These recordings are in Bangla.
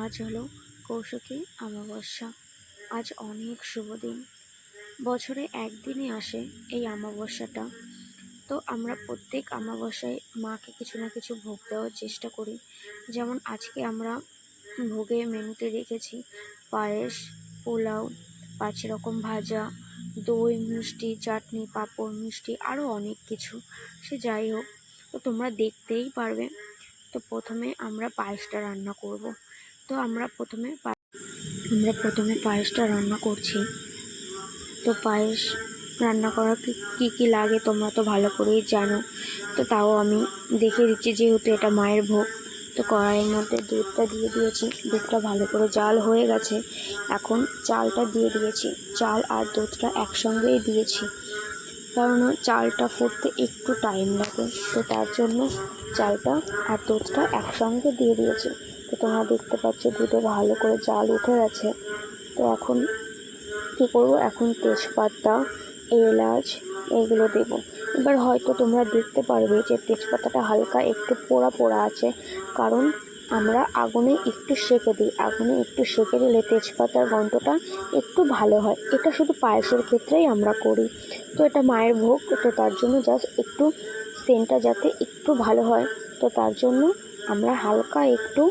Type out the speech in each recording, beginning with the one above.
আজ হলো কৌশিকী অমাবস্যা। আজ অনেক শুভ দিন। বছরে একদিনই আসে এই অমাবস্যাটা। তো আমরা প্রত্যেক অমাবস্যায় মাকে কিছু না কিছু ভোগ দেওয়ার চেষ্টা করি। যেমন আজকে আমরা ভোগে মেনুতে রেখেছি পায়েস, পোলাও, পাঁচ রকম ভাজা, দই, মিষ্টি, চাটনি, পাঁপড়, মিষ্টি, আরও অনেক কিছু। সে যাই হোক, তো তোমরা দেখতেই পারবে। তো প্রথমে আমরা পায়েসটা রান্না করব। তো আমরা প্রথমে আমরা প্রথমে পায়েসটা রান্না করছি। তো পায়েস রান্না করা কি, কী লাগে তোমরা তো ভালো করেই জানো। তো তাও আমি দেখিয়ে দিচ্ছি যেহেতু এটা মায়ের ভোগ। তো কড়াইয়ের মধ্যে দুধটা দিয়ে দিয়েছি। দুধটা ভালো করে জাল হয়ে গেছে। এখন চালটা দিয়ে দিয়েছি। চাল আর দুধটা একসঙ্গেই দিয়েছি। কারণ চালটা ফুটতে একটু টাইম লাগে। তো তার জন্য চালটা আর দুধটা একসঙ্গে দিয়ে দিয়েছি। তো তোমরা দেখতে পাচ্ছ দুধে ভালো করে জাল উঠে গেছে। তো এখন কী করব? এখন তেজপাতা, এলাচ এগুলো দেবো। এবার হয়তো তোমরা দেখতে পারবে যে তেজপাতাটা হালকা একটু পোড়া পোড়া আছে। কারণ আমরা আগুনে একটু সেঁকে দিই। আগুনে একটু সেঁকে দিলে তেজপাতার গন্ধটা একটু ভালো হয়। এটা শুধু পায়েসের ক্ষেত্রেই আমরা করি। তো এটা মায়ের ভোগ, তো তার জন্য জাস্ট একটু সেন্টটা যাতে একটু ভালো হয়। তো তার জন্য আমরা হালকা একটু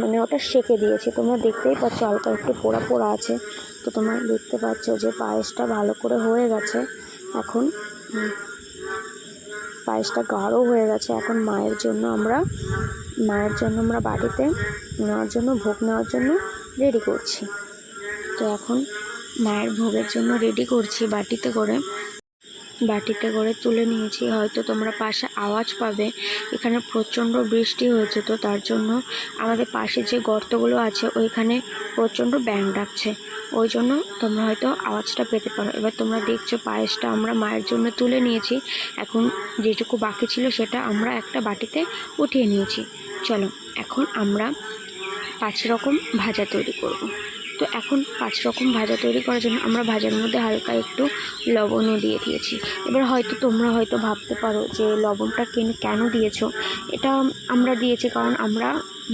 মানে ওটা সেঁকে দিয়েছি। তোমরা দেখতেই পাচ্ছ হালকা একটু পোড়া পোড়া আছে। তো তোমরা দেখতে পাচ্ছ যে পায়েসটা ভালো করে হয়ে গেছে। এখন পায়েসটা গাঢ় হয়ে গেছে। এখন মায়ের জন্য আমরা, মায়ের জন্য আমরা বাড়িতে নেওয়ার জন্য, ভোগ নেওয়ার জন্য রেডি করছি। তো এখন মায়ের ভোগের জন্য রেডি করছি বাটিতে করে। বাটিতে করে তুলে নিয়েছি। হয়তো তোমরা পাশে আওয়াজ পাবে। এখানে প্রচণ্ড বৃষ্টি হয়েছে তো তার জন্য আমাদের পাশে যে গর্তগুলো আছে, ওইখানে প্রচণ্ড ব্যাং ডাকছে। ওই জন্য তোমরা হয়তো আওয়াজটা পেতে পারো। এবার তোমরা দেখছ পায়েসটা আমরা মায়ের জন্য তুলে নিয়েছি। এখন যেটুকু বাকি ছিল সেটা আমরা একটা বাটিতে উঠিয়ে নিয়েছি। চলো, এখন আমরা পাঁচ রকম ভাজা তৈরি করব। তো এখন পাঁচ রকম ভাজা তৈরি করার জন্য আমরা ভাজার মধ্যে হালকা একটু লবণও দিয়ে দিয়েছি। এবার হয়তো তোমরা হয়তো ভাবতে পারো যে লবণটা কেন কেন দিয়েছ? এটা আমরা দিয়েছি কারণ আমরা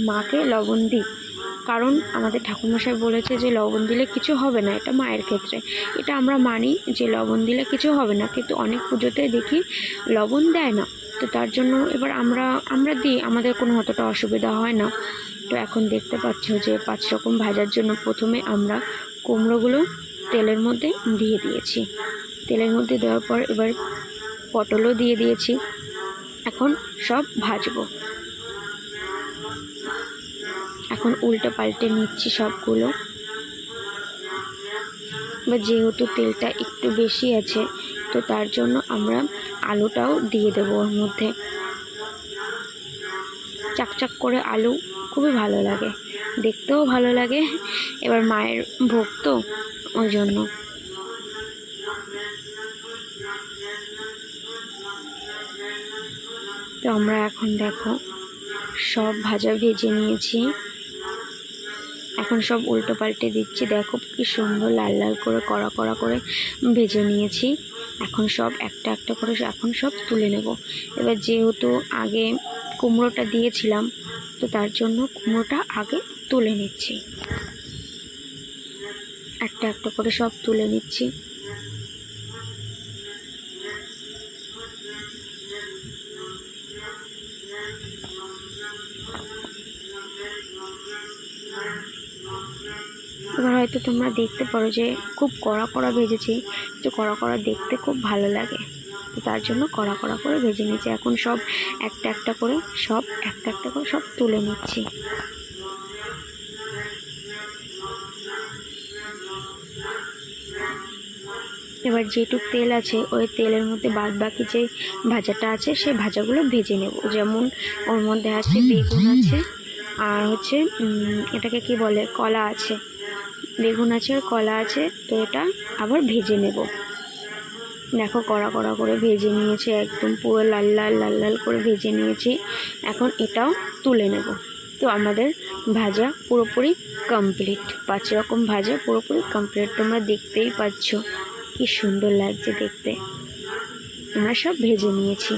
মাকে লবণ দিই। কারণ আমাদের ঠাকুরমশাই বলেছে যে লবণ দিলে কিছু হবে না, এটা মায়ের ক্ষেত্রে। এটা আমরা মানি যে লবণ দিলে কিছু হবে না, কিন্তু অনেক পুজোতে দেখি লবণ দেয় না। তো তার জন্য এবার আমরা আমরা দিই, আমাদের কোনো অতটা অসুবিধা হয় না। তো এখন দেখতে পাচ্ছ যে পাঁচ রকম ভাজার জন্য প্রথমে আমরা কুমড়োগুলো তেলের মধ্যে দিয়ে দিয়েছি। তেলের মধ্যে দেওয়ার পর এবার পটলও দিয়ে দিয়েছি। এখন সব ভাজবো। এখন উল্টে পাল্টে নিচ্ছি সবগুলো। বা যেহেতু তেলটা একটু বেশি আছে, তো তার জন্য আমরা আলুটাও দিয়ে দেবো ওর মধ্যে। চাকচাক করে আলু খুবই ভালো লাগে। দেখতেও ভালো লাগে। এবার মায়ের ভোগ তো, ওই জন্য। তো আমরা এখন দেখো, সব ভাজা ভেজে নিয়েছি। এখন সব উল্টো পাল্টে দিচ্ছি। দেখো কি সুন্দর লাল লাল করে, কড়া কড়া করে ভেজে নিয়েছি। এখন সব একটা একটা করে, এখন সব তুলে নেব। এবার যেহেতু আগে কুমড়োটা দিয়েছিলাম তো তার জন্য কুমড়োটা আগে তুলে নিচ্ছি। একটা একটা করে সব তুলে নিচ্ছি। এবার হয়তো তোমরা দেখতে পারো যে খুব কড়া কড়া ভেজেছি। তো কড়া কড়া দেখতে খুব ভালো লাগে। তার জন্য কড়া কড়া করে ভেজে নিয়েছি। এখন সব একটা একটা করে সব একটা একটা করে সব তুলে নিচ্ছি। এবার যেটুক তেল আছে ওই তেলের মধ্যে বাদ বাকি যে ভাজাটা আছে সেই ভাজাগুলো ভেজে নেব। যেমন ওর মধ্যে আছে বেগুন আছে আর হচ্ছে এটাকে কি বলে? কলা আছে। বেগুন আছে আর কলা আছে তো এটা আবার ভেজে নেব। দেখো, কড়া কড়া করে ভেজে নিয়েছি, একদম পুরো লাল লাল লাল লাল করে ভেজে নিয়েছি। এখন এটাও তুলে নেব। তো আমাদের ভাজা পুরোপুরি কমপ্লিট পাঁচ রকম ভাজা পুরোপুরি কমপ্লিট তোমরা দেখতেই পাচ্ছ, কি সুন্দর লাগছে দেখতে। আমরা সব ভেজে নিয়েছি।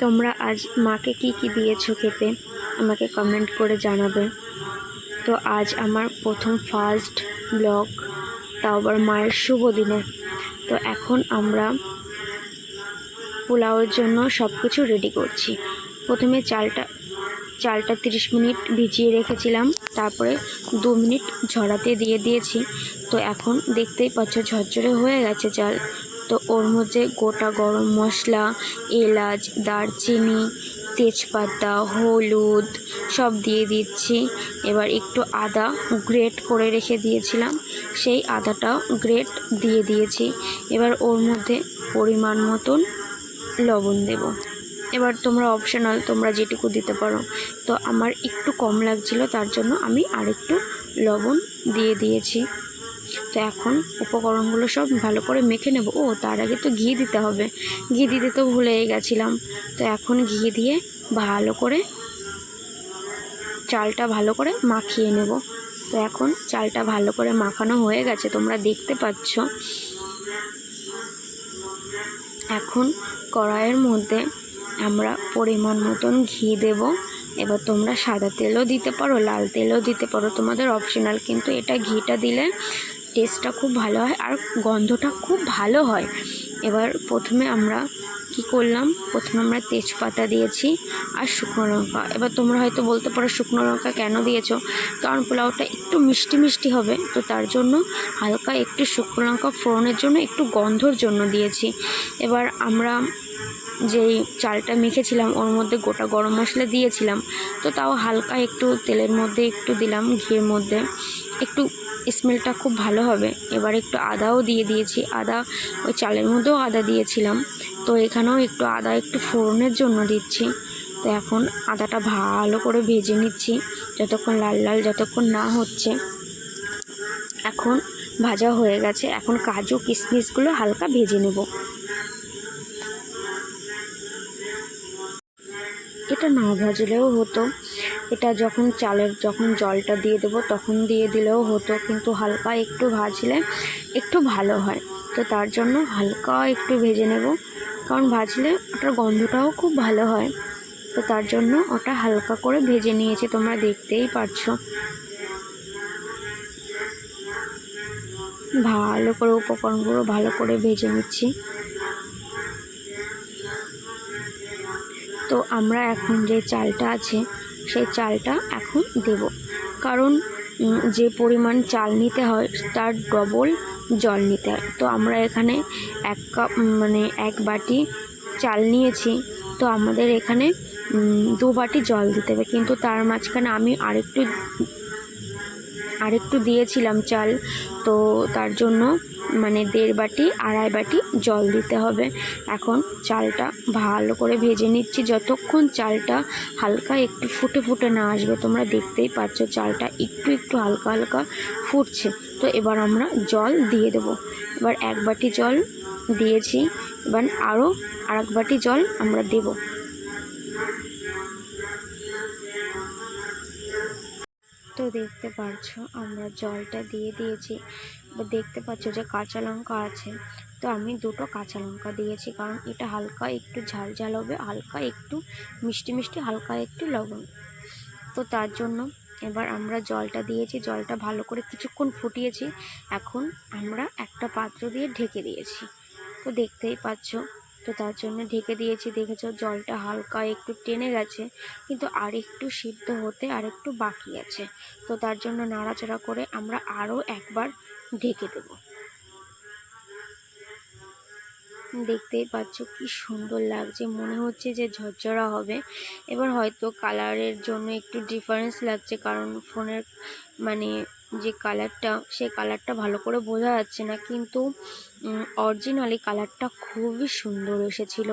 তোমরা আজ মাকে কি কি দিয়েছ খেতে? আমাকে কমেন্ট করে জানাবে। তো আজ আমার প্রথম ফার্স্ট ব্লগ তাও আবার মায়ের শুভ দিনে। তো এখন আমরা পোলাওয়ের জন্য সব কিছু রেডি করছি। প্রথমে চালটা চালটা তিরিশ মিনিট ভিজিয়ে রেখেছিলাম, তারপরে দু মিনিট ঝরাতে দিয়ে দিয়েছি। তো এখন দেখতেই পাচ্ছ ঝরঝরে হয়ে গেছে চাল। তো ওর মধ্যে গোটা গরম মশলা, এলাচ, দারচিনি তেজপাতা, হলুদ সব দিয়ে দিচ্ছি। এবার একটু আদা গ্রেট করে রেখে দিয়েছিলাম। সেই আদাটাও গ্রেট দিয়ে দিয়েছি। এবার ওর মধ্যে পরিমাণ মতন লবণ দেব। এবার তোমরা অপশনাল তোমরা যেটুকু দিতে পারো। তো আমার একটু কম লাগছিল, তার জন্য আমি আরেকটু লবণ দিয়ে দিয়েছি। তো এখন উপকরণগুলো সব ভালো করে মেখে নেব। ও, তার আগে তো ঘি দিতে হবে। ঘি দিতে তো ভুলেই গেছিলাম। তো এখন ঘি দিয়ে ভালো করে চালটা ভালো করে মাখিয়ে নেব। তো এখন চালটা ভালো করে মাখানো হয়ে গেছে, তোমরা দেখতে পাচ্ছ। এখন কড়াইয়ের মধ্যে আমরা পরিমাণ মতন ঘি দেব। এবার তোমরা সাদা তেলও দিতে পারো, লাল তেলও দিতে পারো। তোমাদের অপশনাল কিন্তু এটা ঘিটা দিলে টেস্টটা খুব ভালো হয় আর গন্ধটা খুব ভালো হয়। এবার প্রথমে আমরা কি করলাম? প্রথমে আমরা তেজপাতা দিয়েছি আর শুকনো লঙ্কা। এবার তোমরা হয়তো বলতে পারো শুকনো লঙ্কা কেন দিয়েছ? কারণ পোলাওটা একটু মিষ্টি মিষ্টি হবে। তো তার জন্য হালকা একটু শুকনো লঙ্কা ফোড়নের জন্য একটু গন্ধর জন্য দিয়েছি। এবার আমরা যেই চালটা মেখেছিলাম ওর মধ্যে গোটা গরম মশলা দিয়েছিলাম। তো তাও হালকা একটু তেলের মধ্যে একটু দিলাম ঘিয়ের মধ্যে। একটু স্মেলটা খুব ভালো হবে। এবার একটু আদাও দিয়ে দিয়েছি। আদা ওই চালের মধ্যেও আদা দিয়েছিলাম। তো এখানেও একটু আদা একটু ফোড়নের জন্য দিচ্ছি। তো এখন আদাটা ভালো করে ভেজে নিচ্ছি। যতক্ষণ লাল লাল যতক্ষণ না হচ্ছে। এখন ভাজা হয়ে গেছে। এখন কাজু কিশমিশগুলো হালকা ভেজে নেব। এটা না ভাজলেও হতো। এটা যখন চালের, যখন জলটা দিয়ে দেবো তখন দিয়ে দিলেও হতো, কিন্তু হালকা একটু ভাজলে একটু ভালো হয়। তো তার জন্য হালকা একটু ভেজে নেব, কারণ ভাজলে ওটার গন্ধটাও খুব ভালো হয়। তো তার জন্য ওটা হালকা করে ভেজে নিয়েছি, তোমরা দেখতেই পারছ। ভালো করে উপকরণগুলো ভালো করে ভেজে নিচ্ছি। তো আমরা এখন যে চালটা আছে সেই চালটা এখন দেব। কারণ যে পরিমাণ চাল নিতে হয়, তার ডবল জল নিতে হয়। তো আমরা এখানে এক কাপ মানে এক বাটি চাল নিয়েছি। তো আমাদের এখানে দু বাটি জল দিতে হবে। কিন্তু তার মাঝখানে আমি আরেকটু আরেকটু দিয়েছিলাম চাল। তো তার জন্য মানে দেড় বাটি, আড়াই বাটি জল দিতে হবে। এখন চালটা ভালো করে ভেজে নিচ্ছি। যতক্ষণ চালটা হালকা একটু ফুটে ফুটে না আসবে, তোমরা দেখতেই পাচ্ছ চালটা একটু একটু হালকা হালকা ফুটছে। তো এবার আমরা জল দিয়ে দেব। এবার এক বাটি জল দিয়েছি। এবার আরও আর এক বাটি জল আমরা দেবো। তো দেখতে পারছ, আমরা জলটা দিয়ে দিয়েছি। দেখতে পাচ্ছ যে কাঁচা লঙ্কা আছে। তো আমি দুটো কাঁচা লঙ্কা দিয়েছি, কারণ এটা হালকা একটু ঝাল ঝাল হবে, হালকা একটু মিষ্টি মিষ্টি, হালকা একটু লবণ। তো তার জন্য এবার আমরা জলটা দিয়েছি, জলটা ভালো করে কিছুক্ষণ ফুটিয়েছি। এখন আমরা একটা পাত্র দিয়ে ঢেকে দিয়েছি। তো দেখতেই পাচ্ছ, তো তার জন্য ঢেকে দিয়েছি। দেখেছ জলটা হালকা একটু টেনে গেছে, কিন্তু আর একটু সিদ্ধ হতে আর একটু বাকি আছে। তো তার জন্য নাড়াচাড়া করে আমরা আরও একবার ঢেকে দেব। দেখতেই পাচ্ছ কি সুন্দর লাগছে, মনে হচ্ছে যে ঝরঝরা হবে। এবার হয়তো কালারের জন্য একটু ডিফারেন্স লাগছে, কারণ ফোনের মানে যে কালারটা সেই কালারটা ভালো করে বোঝা যাচ্ছে না, কিন্তু অরিজিনালি কালারটা খুবই সুন্দর এসেছিল,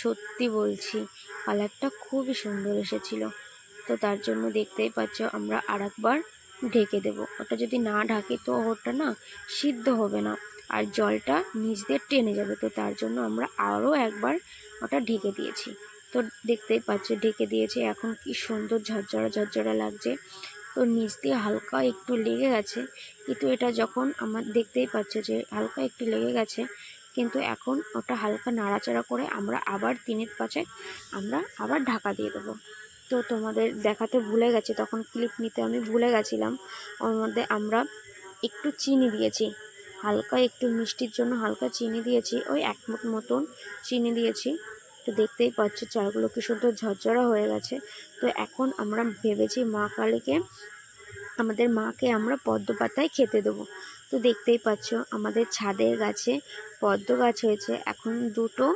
সত্যি বলছি। কালারটা খুবই সুন্দর এসেছিল। তো তার জন্য দেখতেই পাচ্ছ, আমরা আরেকবার ঢেকে দেব। ওটা যদি না ঢাকি তো ওটা না সিদ্ধ হবে না। আর জলটা নিচ দিয়ে টেনে যাবে। তো তার জন্য আমরা আরও একবার ওটা ঢেকে দিয়েছি। তো দেখতেই পাচ্ছ, ঢেকে দিয়েছে। এখন কি সুন্দর ঝরঝরা ঝরঝরা লাগছে। তো নিচ দিয়ে হালকা একটু লেগে গেছে। কিন্তু এটা যখন আমার দেখতেই পাচ্ছ যে হালকা একটু লেগে গেছে, কিন্তু এখন ওটা হালকা নাড়াচাড়া করে আমরা আবার তিনের পাঁচে আমরা আবার ঢাকা দিয়ে দেবো। তো তোমাদের দেখাতে ভুলে গেছি, তখন ক্লিপ নিতে আমি ভুলে গেছিলাম। ওর মধ্যে আমরা একটু চিনি দিয়েছি, হালকা একটু মিষ্টির জন্য হালকা চিনি দিয়েছি, ওই এক মুঠ মতন চিনি দিয়েছি। তো দেখতেই পাচ্ছ চালগুলো কি সুন্দর ঝরঝরা হয়ে গেছে। তো এখন আমরা ভেবেছি মা কালীকে, আমাদের মাকে আমরা পদ্ম পাতায় খেতে দেবো। তো দেখতেই পাচ্ছ আমাদের ছাদের গাছে পদ্ম গাছ হয়েছে, এখন দুটো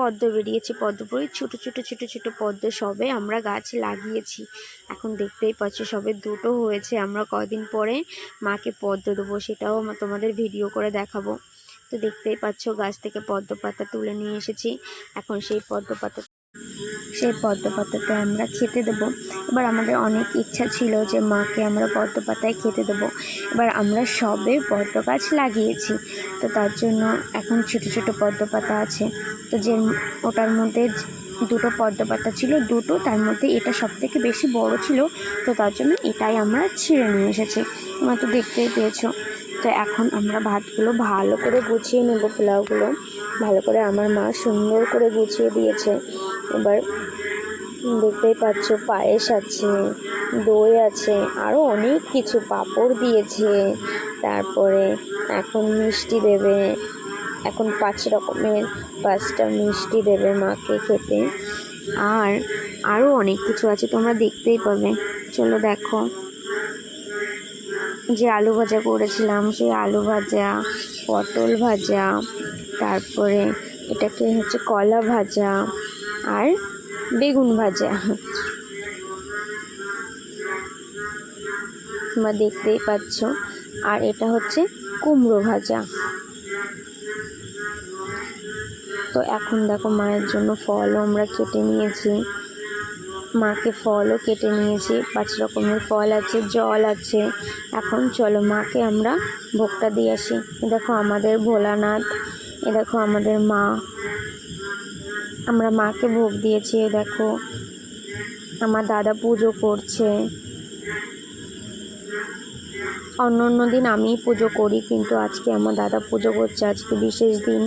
পদ্ম বেরিয়েছে পদ্ম পরে ছোটো ছোটো ছোটো ছোটো পদ্ম সবে আমরা গাছ লাগিয়েছি। এখন দেখতেই পাচ্ছ সবে দুটো হয়েছে। আমরা কদিন পরে মাকে পদ্ম দেবো, সেটাও তোমাদের ভিডিও করে দেখাবো। তো দেখতেই পাচ্ছ গাছ থেকে পদ্ম পাতা তুলে নিয়ে এসেছি। এখন সেই পদ্ম পাতা সেই পদ্ম আমরা খেতে দেবো। এবার আমাদের অনেক ইচ্ছা ছিল যে মাকে আমরা পদ্ম পাতায় খেতে দেবো। এবার আমরা সবে পদ্ম গাছ লাগিয়েছি। তো তার জন্য এখন ছোটো ছোটো পদ্ম পাতা আছে। তো যে ওটার মধ্যে দুটো পদ্ম পাতা ছিল, দুটো তার মধ্যে এটা সব থেকে বেশি বড় ছিল। তো তার জন্য এটাই আমরা ছিঁড়ে নিয়ে এসেছি। তোমরা তো দেখতেই পেয়েছ। তো এখন আমরা ভাতগুলো ভালো করে গুছিয়ে নেব, পোলাওগুলো। ভালো করে আমার মা সুন্দর করে গুছিয়ে দিয়েছে। এবার দেখতেই পাচ্ছ পায়েস আছে, দই আছে আরও অনেক কিছু পাঁপড় দিয়েছে। তারপরে এখন মিষ্টি দেবে, এখন পাঁচ রকমের পাঁচটা মিষ্টি দেবে মাকে খেতে। আর আরও অনেক কিছু আছে, তোমরা দেখতেই পাবে। চলো দেখো। যে আলু ভাজা করেছিলাম, সেই আলু ভাজা, পটল ভাজা, তারপরে এটাকে হচ্ছে কলা ভাজা, আর বেগুন ভাজা। তোমরা দেখতেই পাচ্ছ। আর এটা হচ্ছে কুমড়ো ভাজা। তো এখন দেখো মায়ের জন্য ফলও আমরা কেটে নিয়েছি। মাকে ফলও কেটে নিয়েছি। পাঁচ রকমের ফল আছে, জল আছে। এখন চলো মাকে আমরা ভোগটা দিয়ে আসি। দেখো আমাদের ভোলানাথ, এ দেখো আমাদের মা। আমরা মাকে ভোগ দিয়েছি দেখো। আমার দাদা পুজো করছে। অন্য অন্য দিন আমিই পুজো করি, কিন্তু আজকে আমার দাদা পুজো করছে, আজকে বিশেষ দিন।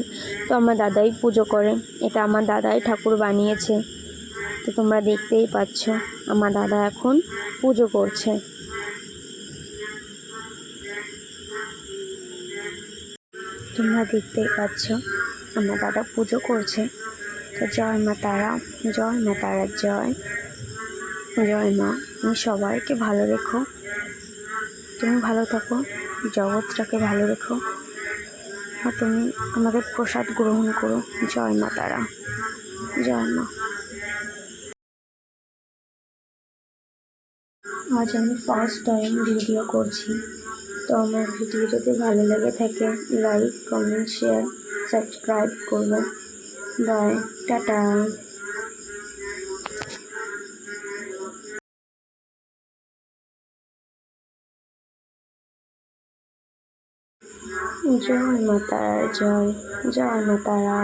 তো আমার দাদাই পুজো করে। এটা আমার দাদাই ঠাকুর বানিয়েছে। তো তোমরা দেখতেই পাচ্ছ, আমার দাদা এখন পুজো করছে। তোমরা দেখতেই পাচ্ছ, আমার দাদা পুজো করছে। তো জয় মা তারা, জয় মা তারা, জয়। জয় মা, তুমি সবাইকে ভালো রেখো। তুমি ভালো থাকো, জগৎটাকে ভালো রেখো। আর তুমি আমাদের প্রসাদ গ্রহণ করো, জয় মা তারা। জয় মা। আজ আমি ফার্স্ট টাইম ভিডিও করছি। তো আমার ভিডিও যদি ভালো লেগে থাকে লাইক কমেন্ট শেয়ার সাবস্ক্রাইব করবে। Bye tata. জয় মাতার জয় জয় মাতারা।